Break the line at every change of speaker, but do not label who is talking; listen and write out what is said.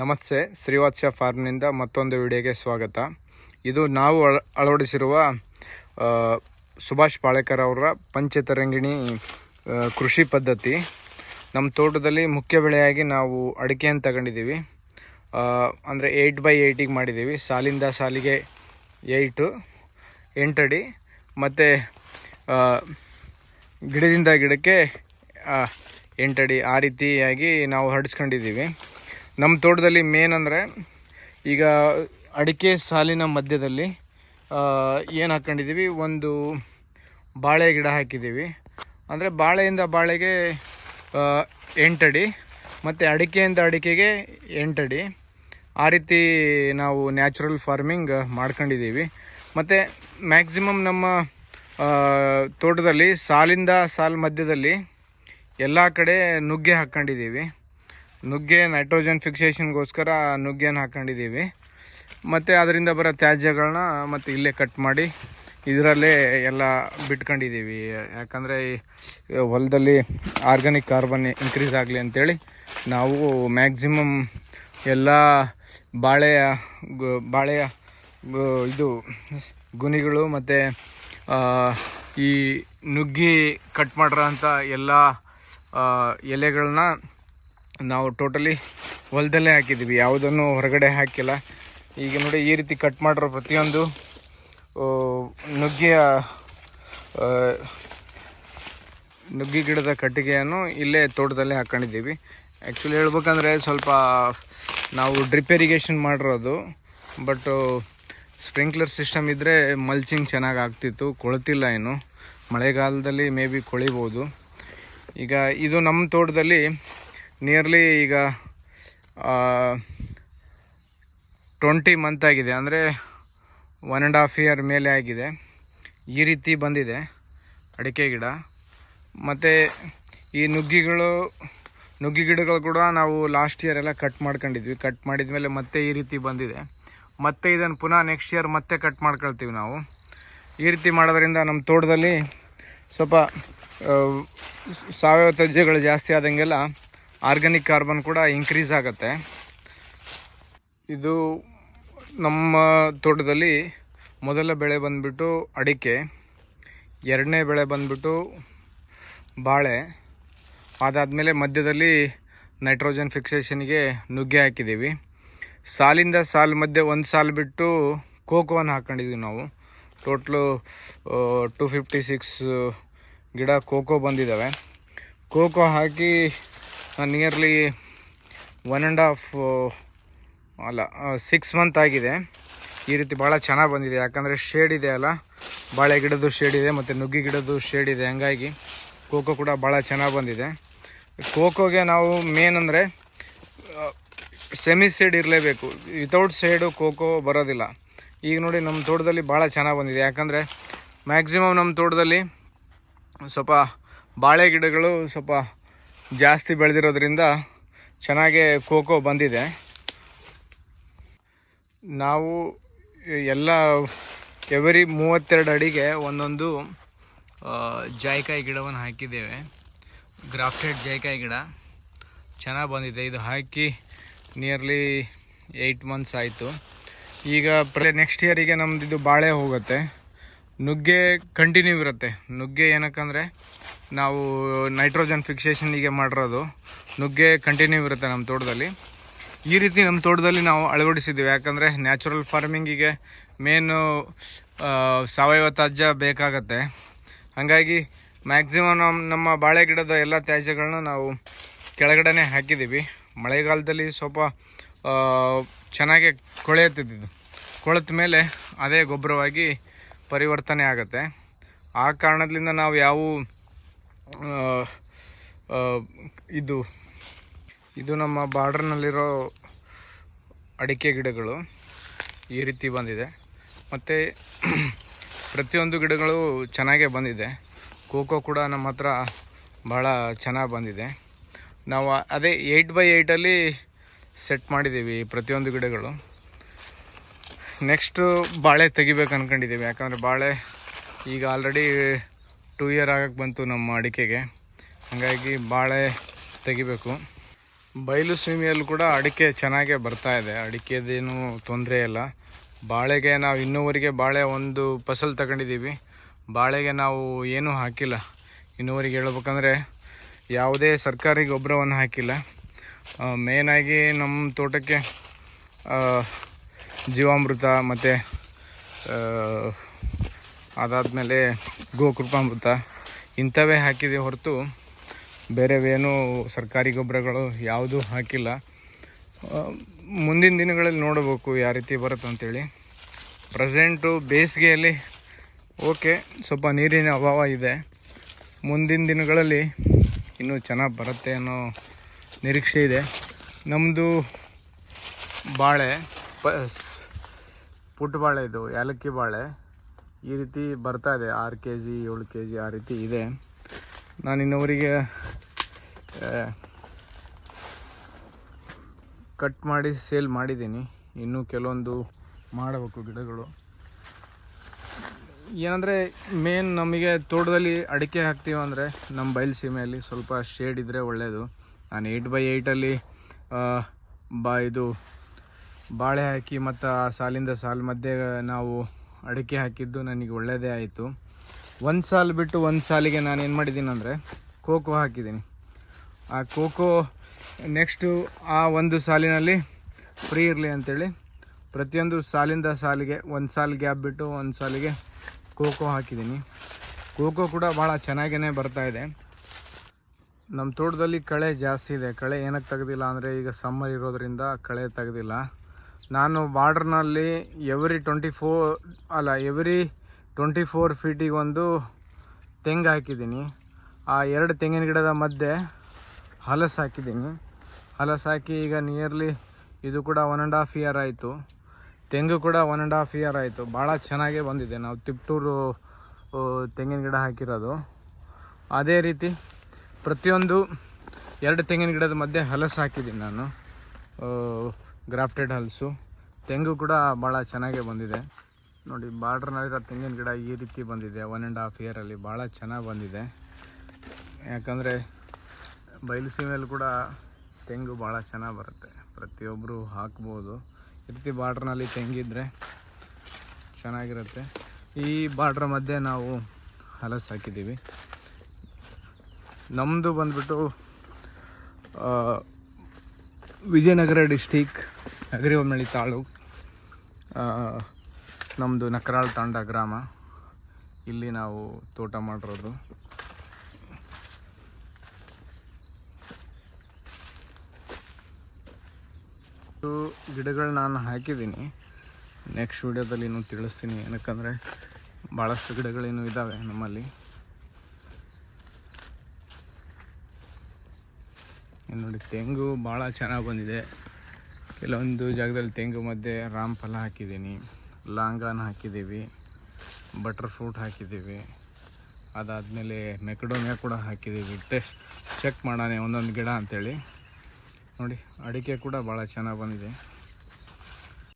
ನಮಸ್ತೆ, ಶ್ರೀವಾತ್ಸ್ಯ ಫಾರ್ಮ್ನಿಂದ ಮತ್ತೊಂದು ವಿಡಿಯೋಗೆ ಸ್ವಾಗತ. ಇದು ನಾವು ಅಳ, ಅಳವಡಿಸಿರುವ ಸುಭಾಷ್ ಪಾಳೇಕರ್ ಅವರ ಪಂಚತರಂಗಿಣಿ ಕೃಷಿ ಪದ್ಧತಿ. ನಮ್ಮ ತೋಟದಲ್ಲಿ ಮುಖ್ಯ ಬೆಳೆಯಾಗಿ ನಾವು ಅಡಿಕೆಯನ್ನು ತಗೊಂಡಿದ್ದೀವಿ. ಅಂದರೆ ಏಯ್ಟ್ ಬೈ ಏಯ್ಟಿಗೆ ಮಾಡಿದ್ದೀವಿ. ಸಾಲಿಂದ ಸಾಲಿಗೆ ಏಯ್ಟು ಎಂಟಡಿ ಮತ್ತು ಗಿಡದಿಂದ ಗಿಡಕ್ಕೆ ಎಂಟಡಿ ಆ ರೀತಿಯಾಗಿ ನಾವು ಹರಡಿಸ್ಕೊಂಡಿದ್ದೀವಿ ನಮ್ಮ ತೋಟದಲ್ಲಿ ಮೇನ್ ಅಂದರೆ ಈಗ ಅಡಿಕೆ ಸಾಲಿನ ಮಧ್ಯದಲ್ಲಿ ಏನು ಹಾಕ್ಕೊಂಡಿದ್ದೀವಿ ಒಂದು ಬಾಳೆ ಗಿಡ ಹಾಕಿದ್ದೀವಿ ಅಂದರೆ ಬಾಳೆಯಿಂದ ಬಾಳೆಗೆ ಎಂಟಡಿ, ಮತ್ತು ಅಡಿಕೆಯಿಂದ ಅಡಿಕೆಗೆ ಎಂಟಡಿ. ಆ ರೀತಿ ನಾವು ನ್ಯಾಚುರಲ್ ಫಾರ್ಮಿಂಗ್ ಮಾಡ್ಕೊಂಡಿದ್ದೀವಿ ಮತ್ತು ಮ್ಯಾಕ್ಸಿಮಮ್ ನಮ್ಮ ತೋಟದಲ್ಲಿ ಸಾಲಿಂದ ಸಾಲ್ ಮಧ್ಯದಲ್ಲಿ ಎಲ್ಲ ಕಡೆ ನುಗ್ಗೆ ಹಾಕ್ಕೊಂಡಿದ್ದೀವಿ ನುಗ್ಗೆ ನೈಟ್ರೋಜನ್ ಫಿಕ್ಸೇಷನ್ಗೋಸ್ಕರ ನುಗ್ಗೆನ ಹಾಕ್ಕೊಂಡಿದ್ದೀವಿ ಮತ್ತು ಅದರಿಂದ ಬರೋ ತ್ಯಾಜ್ಯಗಳನ್ನ ಮತ್ತು ಇಲ್ಲೇ ಕಟ್ ಮಾಡಿ ಇದರಲ್ಲೇ ಎಲ್ಲ ಬಿಟ್ಕೊಂಡಿದ್ದೀವಿ. ಯಾಕಂದರೆ ಹೊಲದಲ್ಲಿ ಆರ್ಗ್ಯಾನಿಕ್ ಕಾರ್ಬನ್ ಇನ್ಕ್ರೀಸ್ ಆಗಲಿ ಅಂತೇಳಿ ನಾವು ಮ್ಯಾಕ್ಸಿಮಮ್ ಎಲ್ಲ ಬಾಳೆಯ ಬಾಳೆಯ ಇದು ಗುಣಿಗಳು ಮತ್ತು ಈ ನುಗ್ಗಿ ಕಟ್ ಮಾಡಿರೋ ಅಂಥ ಎಲ್ಲ ಎಲೆಗಳನ್ನ ನಾವು ಟೋಟಲಿ ಹೊಲದಲ್ಲೇ ಹಾಕಿದ್ದೀವಿ. ಯಾವುದನ್ನು ಹೊರಗಡೆ ಹಾಕಿಲ್ಲ. ಈಗ ನೋಡಿ ಈ ರೀತಿ ಕಟ್ ಮಾಡಿರೋ ಪ್ರತಿಯೊಂದು ನುಗ್ಗೆಯ ನುಗ್ಗಿ ಗಿಡದ ಕಟ್ಟಿಗೆಯನ್ನು ಇಲ್ಲೇ ತೋಟದಲ್ಲೇ ಹಾಕ್ಕೊಂಡಿದ್ದೀವಿ ಆ್ಯಕ್ಚುಲಿ ಹೇಳ್ಬೇಕಂದ್ರೆ ಸ್ವಲ್ಪ ನಾವು ಡ್ರಿಪ್ ಇರಿಗೇಷನ್ ಮಾಡಿರೋದು ಬಟ್ ಸ್ಪ್ರಿಂಕ್ಲರ್ ಸಿಸ್ಟಮ್ ಇದ್ದರೆ ಮಲ್ಚಿಂಗ್ ಚೆನ್ನಾಗಿ ಆಗ್ತಿತ್ತು. ಕೊಳ್ತಿಲ್ಲ ಏನು ಮಳೆಗಾಲದಲ್ಲಿ ಮೇ ಬಿ ಕೊಳಿಬೋದು. ಈಗ ಇದು ನಮ್ಮ ತೋಟದಲ್ಲಿ ನಿಯರ್ಲಿ ಈಗ ಟ್ವೆಂಟಿ ಮಂತ್ ಆಗಿದೆ. ಅಂದರೆ ಒನ್ ಆ್ಯಂಡ್ ಹಾಫ್ ಇಯರ್ ಮೇಲೆ ಆಗಿದೆ. ಈ ರೀತಿ ಬಂದಿದೆ ಅಡಿಕೆ ಗಿಡ. ಮತ್ತು ಈ ನುಗ್ಗಿಗಳು, ನುಗ್ಗಿ ಗಿಡಗಳು ಕೂಡ ನಾವು ಲಾಸ್ಟ್ ಇಯರ್ ಎಲ್ಲ ಕಟ್ ಮಾಡ್ಕೊಂಡಿದ್ವಿ. ಕಟ್ ಮಾಡಿದ ಮೇಲೆ ಮತ್ತೆ ಈ ರೀತಿ ಬಂದಿದೆ. ಮತ್ತೆ ಇದನ್ನು ಪುನಃ ನೆಕ್ಸ್ಟ್ ಇಯರ್ ಮತ್ತೆ ಕಟ್ ಮಾಡ್ಕೊಳ್ತೀವಿ ನಾವು. ಈ ರೀತಿ ಮಾಡೋದ್ರಿಂದ ನಮ್ಮ ತೋಟದಲ್ಲಿ ಸ್ವಲ್ಪ ಸಾವಯವ ತ್ಯಾಜ್ಯಗಳು ಜಾಸ್ತಿ ಆದಂಗೆಲ್ಲ ಆರ್ಗ್ಯಾನಿಕ್ ಕಾರ್ಬನ್ ಕೂಡ ಇನ್ಕ್ರೀಸ್ ಆಗುತ್ತೆ. ಇದು ನಮ್ಮ ತೋಟದಲ್ಲಿ ಮೊದಲ ಬೆಳೆ ಬಂದ್ಬಿಟ್ಟು ಅಡಿಕೆ, ಎರಡನೇ ಬೆಳೆ ಬಂದ್ಬಿಟ್ಟು ಬಾಳೆ, ಅದಾದಮೇಲೆ ಮಧ್ಯದಲ್ಲಿ ನೈಟ್ರೋಜನ್ ಫಿಕ್ಸೇಷನ್ಗೆ ನುಗ್ಗೆ ಹಾಕಿದ್ದೀವಿ. ಸಾಲಿಂದ ಸಾಲು ಮಧ್ಯೆ ಒಂದು ಸಾಲು ಬಿಟ್ಟು ಕೋಕೋವನ್ನು ಹಾಕ್ಕೊಂಡಿದ್ದೀವಿ ನಾವು. ಟೋಟ್ಲು ಟು ಫಿಫ್ಟಿ ಸಿಕ್ಸ್ ಗಿಡ ಕೋಕೋ ಬಂದಿದ್ದಾವೆ. ಕೋಕೋ ಹಾಕಿ ನಿಯರ್ಲಿ ಒನ್ ಆ್ಯಂಡ್ ಹಾಫ್ ಅಲ್ಲ ಸಿಕ್ಸ್ ಮಂತ್ ಆಗಿದೆ. ಈ ರೀತಿ ಭಾಳ ಚೆನ್ನಾಗಿ ಬಂದಿದೆ. ಯಾಕಂದರೆ ಶೇಡ್ ಇದೆ ಅಲ್ಲ, ಬಾಳೆ ಗಿಡದ್ದು ಶೇಡ್ ಇದೆ, ಮತ್ತು ನುಗ್ಗಿ ಗಿಡದ್ದು ಶೇಡ್ ಇದೆ. ಹಂಗಾಗಿ ಕೋಕೋ ಕೂಡ ಭಾಳ ಚೆನ್ನಾಗಿ ಬಂದಿದೆ. ಕೋಕೋಗೆ ನಾವು ಮೇನ್ ಅಂದರೆ ಸೆಮಿ ಸೇಡ್ ಇರಲೇಬೇಕು. ವಿತೌಟ್ ಸೇಡು ಕೋಕೋ ಬರೋದಿಲ್ಲ. ಈಗ ನೋಡಿ ನಮ್ಮ ತೋಟದಲ್ಲಿ ಭಾಳ ಚೆನ್ನಾಗಿ ಬಂದಿದೆ. ಯಾಕಂದರೆ ಮ್ಯಾಕ್ಸಿಮಮ್ ನಮ್ಮ ತೋಟದಲ್ಲಿ ಸ್ವಲ್ಪ ಬಾಳೆ ಗಿಡಗಳು ಸ್ವಲ್ಪ ಜಾಸ್ತಿ ಬೆಳೆದಿರೋದ್ರಿಂದ ಚೆನ್ನಾಗೇ ಕೋಕೋ ಬಂದಿದೆ. ನಾವು ಎಲ್ಲ ಎವರಿ ಮೂವತ್ತೆರಡು ಅಡಿಗೆ ಒಂದೊಂದು ಜಾಯ್ಕಾಯಿ ಗಿಡವನ್ನು ಹಾಕಿದ್ದೇವೆ. ಗ್ರಾಫ್ಟೆಡ್ ಜಾಯ್ಕಾಯಿ ಗಿಡ. ಚೆನ್ನಾಗಿ ಬಂದಿದೆ. ಇದು ಹಾಕಿ ನಿಯರ್ಲಿ ಏಯ್ಟ್ ಮಂತ್ಸ್ ಆಯಿತು. ಈಗ ಪ್ರ ನೆಕ್ಸ್ಟ್ ಇಯರಿಗೆ ನಮ್ಮದು ಇದು ಬಾಳೆ ಹೋಗುತ್ತೆ. ನುಗ್ಗೆ ಕಂಟಿನ್ಯೂ ಇರುತ್ತೆ. ನುಗ್ಗೆ ಏನಕ್ಕಂದರೆ ನಾವು ನೈಟ್ರೋಜನ್ ಫಿಕ್ಸೇಷನ್ನಿಗೆ ಮಾಡಿರೋದು. ನುಗ್ಗೆ ಕಂಟಿನ್ಯೂ ಇರುತ್ತೆ ನಮ್ಮ ತೋಟದಲ್ಲಿ. ಈ ರೀತಿ ನಮ್ಮ ತೋಟದಲ್ಲಿ ನಾವು ಅಳವಡಿಸಿದ್ದೀವಿ. ಯಾಕಂದರೆ ನ್ಯಾಚುರಲ್ ಫಾರ್ಮಿಂಗಿಗೆ ಮೇನು ಸಾವಯವ ತ್ಯಾಜ್ಯ ಬೇಕಾಗತ್ತೆ. ಹಾಗಾಗಿ ಮ್ಯಾಕ್ಸಿಮಮ್ ನಮ್ಮ ನಮ್ಮ ಬಾಳೆ ಗಿಡದ ಎಲ್ಲ ತ್ಯಾಜ್ಯಗಳನ್ನ ನಾವು ಕೆಳಗಡೆ ಹಾಕಿದ್ದೀವಿ. ಮಳೆಗಾಲದಲ್ಲಿ ಸ್ವಲ್ಪ ಚೆನ್ನಾಗಿ ಕೊಳೆಯುತ್ತಿದ್ದು ಕೊಳೆತ ಮೇಲೆ ಅದೇ ಗೊಬ್ಬರವಾಗಿ ಪರಿವರ್ತನೆ ಆಗುತ್ತೆ. ಆ ಕಾರಣದಿಂದ ನಾವು ಯಾವ ಇದು ಇದು ನಮ್ಮ ಬಾರ್ಡ್ರ್ನಲ್ಲಿರೋ ಅಡಿಕೆ ಗಿಡಗಳು ಈ ರೀತಿ ಬಂದಿದೆ. ಮತ್ತು ಪ್ರತಿಯೊಂದು ಗಿಡಗಳು ಚೆನ್ನಾಗೇ ಬಂದಿದೆ. ಕೋಕೋ ಕೂಡ ನಮ್ಮ ಹತ್ರ ಭಾಳ ಚೆನ್ನಾಗಿ ಬಂದಿದೆ. ನಾವು ಅದೇ ಏಯ್ಟ್ ಬೈ ಏಯ್ಟಲ್ಲಿ ಸೆಟ್ ಮಾಡಿದ್ದೀವಿ ಪ್ರತಿಯೊಂದು ಗಿಡಗಳು. ನೆಕ್ಸ್ಟು ಬಾಳೆ ತೆಗಿಬೇಕು ಅಂದ್ಕೊಂಡಿದ್ದೀವಿ ಯಾಕಂದರೆ ಬಾಳೆ ಈಗ ಆಲ್ರೆಡಿ ಟೂ ಇಯರ್ ಆಗಕ್ಕೆ ಬಂತು ನಮ್ಮ ಅಡಿಕೆಗೆ. ಹಾಗಾಗಿ ಬಾಳೆ ತೆಗಿಬೇಕು. ಬಯಲು ಸೀಮೆಯಲ್ಲೂ ಕೂಡ ಅಡಿಕೆ ಚೆನ್ನಾಗೇ ಬರ್ತಾ ಇದೆ. ಅಡಿಕೆದೇನು ತೊಂದರೆ ಇಲ್ಲ. ಬಾಳೆಗೆ ನಾವು ಇನ್ನೂವರೆಗೆ ಬಾಳೆ ಒಂದು ಫಸಲು ತಗೊಂಡಿದ್ದೀವಿ. ಬಾಳೆಗೆ ನಾವು ಏನೂ ಹಾಕಿಲ್ಲ. ಇನ್ನೂವರೆಗೆ ಹೇಳ್ಬೇಕಂದ್ರೆ ಯಾವುದೇ ಸರ್ಕಾರಿ ಗೊಬ್ಬರವನ್ನು ಹಾಕಿಲ್ಲ. ಮೇನಾಗಿ ನಮ್ಮ ತೋಟಕ್ಕೆ ಜೀವಾಮೃತ ಮತ್ತು ಅದಾದಮೇಲೆ ಗೋಕೃಪಾಮೃತ, ಇಂಥವೇ ಹಾಕಿದೆ ಹೊರತು ಬೇರೆವೇನು ಸರ್ಕಾರಿ ಗೊಬ್ಬರಗಳು ಯಾವುದೂ ಹಾಕಿಲ್ಲ. ಮುಂದಿನ ದಿನಗಳಲ್ಲಿ ನೋಡಬೇಕು ಯಾವ ರೀತಿ ಬರುತ್ತೆ ಅಂತೇಳಿ. ಪ್ರೆಸೆಂಟು ಬೇಸಿಗೆಯಲ್ಲಿ ಓಕೆ, ಸ್ವಲ್ಪ ನೀರಿನ ಅಭಾವ ಇದೆ. ಮುಂದಿನ ದಿನಗಳಲ್ಲಿ ಇನ್ನೂ ಚೆನ್ನಾಗಿ ಬರುತ್ತೆ ಅನ್ನೋ ನಿರೀಕ್ಷೆ ಇದೆ. ನಮ್ಮದು ಬಾಳೆ, ಪ ಪುಟ್ಟ ಬಾಳೆ ಇದು ಏಲಕ್ಕಿ ಬಾಳೆ. ಈ ರೀತಿ ಬರ್ತಾ ಇದೆ. ಆರು ಕೆ ಜಿ, ಏಳು ಕೆ ಜಿ ಆ ರೀತಿ ಇದೆ. ನಾನು ಇನ್ನೊವರಿಗೆ ಕಟ್ ಮಾಡಿ ಸೇಲ್ ಮಾಡಿದ್ದೀನಿ. ಇನ್ನೂ ಕೆಲವೊಂದು ಮಾಡಬೇಕು ಗಿಡಗಳು. ಏನಂದರೆ ಮೇನ್ ನಮಗೆ ತೋಟದಲ್ಲಿ ಅಡಿಕೆ ಹಾಕ್ತೀವಿ ಅಂದರೆ ನಮ್ಮ ಬಯಲುಸೀಮೆಯಲ್ಲಿ ಸ್ವಲ್ಪ ಶೇಡ್ ಇದ್ದರೆ ಒಳ್ಳೆಯದು ನಾನು ಏಯ್ಟ್ ಬೈ ಏಯ್ಟಲ್ಲಿ ಬಾ, ಇದು ಬಾಳೆ ಹಾಕಿ ಮತ್ತು ಆ ಸಾಲಿಂದ ಸಾಲು ಮಧ್ಯೆ ನಾವು ಅಡಿಕೆ ಹಾಕಿದ್ದು ನನಗೆ ಒಳ್ಳೆಯದೇ ಆಯಿತು. ಒಂದು ಸಾಲು ಬಿಟ್ಟು ಒಂದು ಸಾಲಿಗೆ ನಾನು ಏನು ಮಾಡಿದ್ದೀನಿ ಅಂದರೆ ಕೋಕೋ ಹಾಕಿದ್ದೀನಿ. ಆ ಕೋಕೋ ನೆಕ್ಸ್ಟು ಆ ಒಂದು ಸಾಲಿನಲ್ಲಿ ಫ್ರೀ ಇರಲಿ ಅಂಥೇಳಿ ಪ್ರತಿಯೊಂದು ಸಾಲಿಂದ ಸಾಲಿಗೆ ಒಂದು ಸಾಲು ಗ್ಯಾಪ್ ಬಿಟ್ಟು ಒಂದು ಸಾಲಿಗೆ ಕೋಕೋ ಹಾಕಿದ್ದೀನಿ. ಕೋಕೋ ಕೂಡ ಭಾಳ ಚೆನ್ನಾಗೇ ಬರ್ತಾ ಇದೆ. ನಮ್ಮ ತೋಟದಲ್ಲಿ ಕಳೆ ಜಾಸ್ತಿ ಇದೆ. ಕಳೆ ಏನಕ್ಕೆ ತೆಗೆದಿಲ್ಲ ಅಂದರೆ ಈಗ ಸಮ್ಮರ್ ಇರೋದರಿಂದ ಕಳೆ ತೆಗೆದಿಲ್ಲ. ನಾನು ಬಾರ್ಡ್ರ್ನಲ್ಲಿ ಎವ್ರಿ ಟ್ವೆಂಟಿ ಫೋರ್ ಅಲ್ಲ ಎವ್ರಿ ಟ್ವೆಂಟಿ ಫೋರ್ ಫೀಟಿಗೆ ಒಂದು ತೆಂಗು ಹಾಕಿದ್ದೀನಿ. ಆ ಎರಡು ತೆಂಗಿನ ಗಿಡದ ಮಧ್ಯೆ ಹಲಸು ಹಾಕಿದ್ದೀನಿ. ಹಲಸು ಹಾಕಿ ಈಗ ನಿಯರ್ಲಿ ಇದು ಕೂಡ ಒನ್ ಆ್ಯಂಡ್ ಹಾಫ್ ಇಯರ್ ಆಯಿತು. ತೆಂಗು ಕೂಡ ಒನ್ ಆ್ಯಂಡ್ ಹಾಫ್ ಇಯರ್ ಆಯಿತು. ಭಾಳ ಚೆನ್ನಾಗೇ ಬಂದಿದೆ. ನಾವು ತಿಪ್ಟೂರು ತೆಂಗಿನ ಗಿಡ ಹಾಕಿರೋದು. ಅದೇ ರೀತಿ ಪ್ರತಿಯೊಂದು ಎರಡು ತೆಂಗಿನ ಗಿಡದ ಮಧ್ಯೆ ಹಲಸು ಹಾಕಿದ್ದೀನಿ ನಾನು. ಗ್ರಾಫ್ಟೆಡ್ ಹಲಸು. ತೆಂಗು ಕೂಡ ಭಾಳ ಚೆನ್ನಾಗೇ ಬಂದಿದೆ. ನೋಡಿ ಬಾರ್ಡ್ರ್ನಲ್ಲಿರೋ ತೆಂಗಿನ ಗಿಡ ಈ ರೀತಿ ಬಂದಿದೆ. ಒನ್ ಆ್ಯಂಡ್ ಹಾಫ್ ಇಯರಲ್ಲಿ ಭಾಳ ಚೆನ್ನಾಗಿ ಬಂದಿದೆ. ಯಾಕಂದರೆ ಬಯಲುಸೀಮೆಯಲ್ಲಿ ಕೂಡ ತೆಂಗು ಭಾಳ ಚೆನ್ನಾಗಿ ಬರುತ್ತೆ. ಪ್ರತಿಯೊಬ್ಬರು ಹಾಕ್ಬೋದು. ಈ ರೀತಿ ಬಾರ್ಡ್ರ್ನಲ್ಲಿ ತೆಂಗಿದ್ರೆ ಚೆನ್ನಾಗಿರುತ್ತೆ. ಈ ಬಾರ್ಡ್ರ್ ಮಧ್ಯೆ ನಾವು ಹಲಸು ಹಾಕಿದ್ದೀವಿ. ನಮ್ಮದು ಬಂದ್ಬಿಟ್ಟು ವಿಜಯನಗರ ಡಿಸ್ಟಿಕ್ ಅಗ್ರಿಬೊಮ್ಮಳ್ಳಿ ತಾಲೂಕು ನಮ್ಮದು ನಕರಾಳ್ ತಾಂಡ ಗ್ರಾಮ. ಇಲ್ಲಿ ನಾವು ತೋಟ ಮಾಡಿರೋದು. ಗಿಡಗಳು ನಾನು ಹಾಕಿದ್ದೀನಿ. ನೆಕ್ಸ್ಟ್ ವಿಡಿಯೋದಲ್ಲಿ ಇನ್ನೂ ತಿಳಿಸ್ತೀನಿ ಏನಕ್ಕಂದರೆ ಭಾಳಷ್ಟು ಗಿಡಗಳೇನು ಇದ್ದಾವೆ ನಮ್ಮಲ್ಲಿ. ನೋಡಿ, ತೆಂಗು ಭಾಳ ಚೆನ್ನಾಗಿ ಬಂದಿದೆ. ಕೆಲವೊಂದು ಜಾಗದಲ್ಲಿ ತೆಂಗು ಮಧ್ಯೆ ರಾಮಫಲ ಹಾಕಿದ್ದೀನಿ. ಲಾಂಗಾನ ಹಾಕಿದ್ದೀವಿ, ಬಟರ್ ಫ್ರೂಟ್ ಹಾಕಿದ್ದೀವಿ, ಅದಾದಮೇಲೆ ಮೆಕಡೋನಿಯಾ ಕೂಡ ಹಾಕಿದ್ದೀವಿ. ಟೆಸ್ಟ್ ಚೆಕ್ ಮಾಡೋಣ ಒಂದೊಂದು ಗಿಡ ಅಂಥೇಳಿ ನೋಡಿ, ಅಡಿಕೆ ಕೂಡ ಭಾಳ ಚೆನ್ನಾಗಿ ಬಂದಿದೆ.